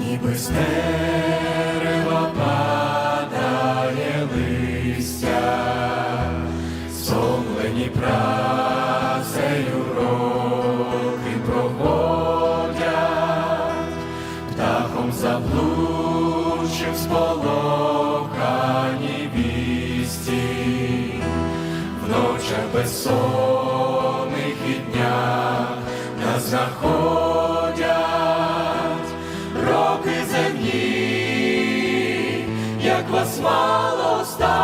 ніби з дерева падає листя, Зомлені працею роки проходять, птахом заблудшим сполохані вісті, в ночах безсонних і днях нас знаходять як вас мало сталось,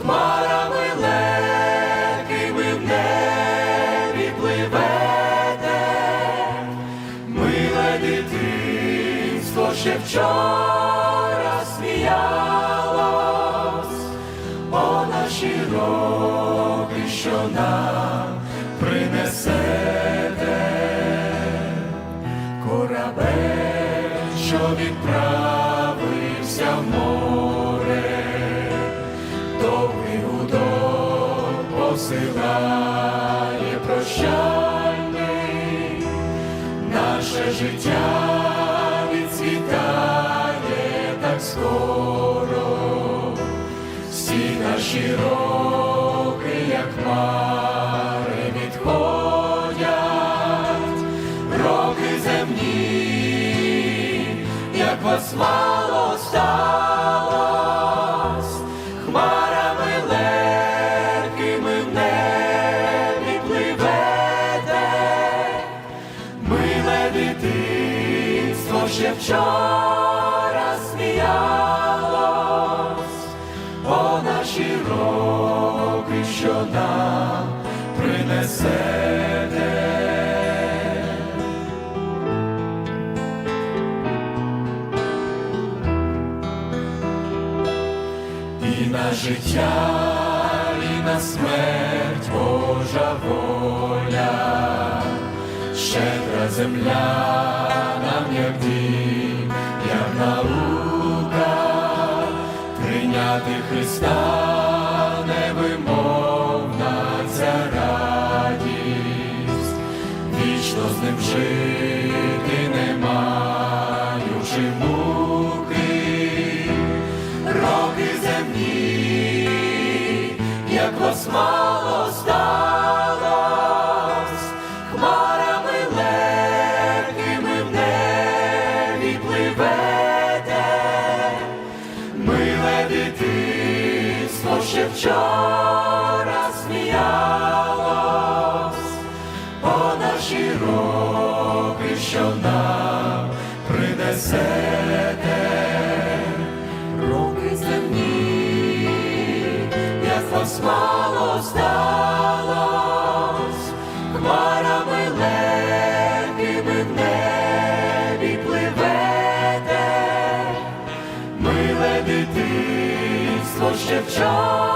хмарами легкими в небі пливете, миле дитинство ще вчора сміялось, о наші роки, що нам принесете. Корабель, що відправився життя відцвітає так скоро, всі наші роки, як мари відходять, роки земні, як вас мало ще вчора сміялось, о наші роки, що нам принесете. І на життя, і на смерть Божа воля, щедра земля нам як дім, прийняти Христа невимовна ця радість, вічно з ним жити не маючи муки роки земні, як вас мало хмарами легкими в небі пливете, вчора сміялось, о наші роки, що нам принесете роки земні, як вас мало сталось, хмарами легкими в небі пливете, миле дитинство ще вчора